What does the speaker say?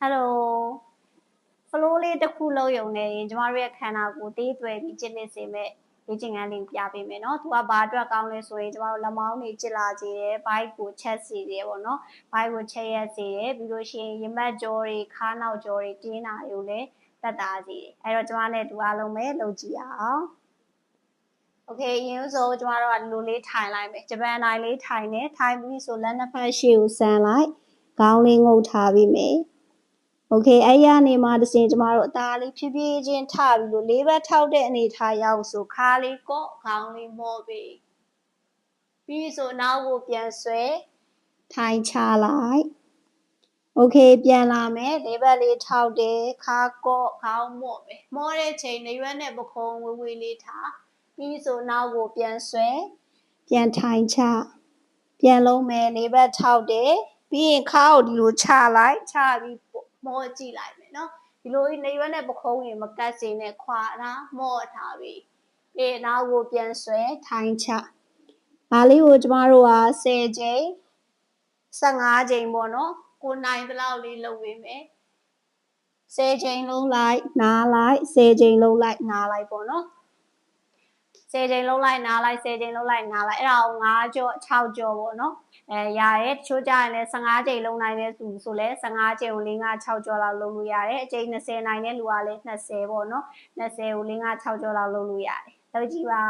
ဟယ်လို flow လေးတစ်ခုလုံးယုံနေရင်ကျမတို့ရဲ့ခန္ဓာကိုယ်သေးသွယ်ပြီးကျင့်နေစေမဲ့လေ့ကျင့်ခန်းလေးကိုပြပေးမယ်เนาะသူကဘာအတွက်ကောင်းလဲဆိုရင်ကျမတို့လက်မောင်းတွေကျစ်လာစေတယ်ဘိုက်ကိုချက်စေတယ်ပေါ့နော်ဘိုက်ကိုချက်ရက်စေတယ်ပြီးလို့ရှိရင်ရင်ဘတ်ကြောတွေခါးနောက်ကြောတွေတင်းတာတွေကိုလည်းတက်တာစေတယ်အဲ့တော့ကျမနဲ့တူအားလုံးပဲလုပ်ကြည့်အောင်โอเคရင်းစိုးကျမတို့ကဒီလိုလေးထိုင်လိုက်မယ်ဂျပန်တိုင်းလေးထိုင်နေထိုင်ပြီးဆိုလက်နှစ်ဖက်ရှေ့ကိုဆန်လိုက်ခေါင်းလေးငုပ်ထားပြီးမယ် โอเคအဲ့ရနေမှာတစ်စင်ကျမတို့အသားလေးဖြည်းဖြည်းချင်းထပြီးလို့လေးဘက်ထောက်တဲ့အနေထားရောက်ဆိုခါလေးကော့ခေါင်းလေးမော့ပြီးပြီးဆိုနောက်ကိုပြန်ဆွဲထိုင်ချလိုက်โอเคပြန်လာမယ်လေးဘက်လေးထောက်တယ်ခါကော့ခေါင်းမော့ပဲမော့တဲ့ချိန်လေးရွက်နဲ့ပခုံးဝေးဝေးလေးထားပြီးဆိုနောက်ကိုပြန်ဆွဲပြန်ထိုင်ချပြန်လုံးမယ်လေးဘက်ထောက်တယ်ပြီးရင်ခါကိုဒီလိုချလိုက်ချပြီး မော့ကြည့်လိုက်မယ်နော်ဒီလိုနေရွက်နဲ့ပခုံးရင်မကတ်စင်နဲ့ခွာထားမော့ထားပြီးပြီးနောက်ကိုပြန်ဆွဲထိုင်ချဒါလေးကိုကျမတို့က10ချိန်15ချိန်ပေါ့နော်ကိုနိုင်ဘလောက်လေးလုပ်ပေးမယ်10ချိန်လုံးလိုက်နားလိုက်10ချိန်လုံးလိုက်နားလိုက်ပေါ့နော် 10ချိန်လုံးလိုက်နားလိုက်10ချိန်လုံးလိုက်နားလိုက်အဲ့ဒါကို5ကြော့6ကြော့ပေါ့နော်အဲရရဲတချို့ကြရင်လည်း15ချိန်လုံးနိုင်တဲ့သူဆိုလဲ15ချိန်ကို4 5 6ကြော့လောက်လုပ်လို့ရတယ်အချိန်20နိုင်တဲ့လူကလည်း20ပေါ့နော်20ကို4 5 6ကြော့လောက်လုပ်လို့ရတယ်လုပ်ကြည့်ပါ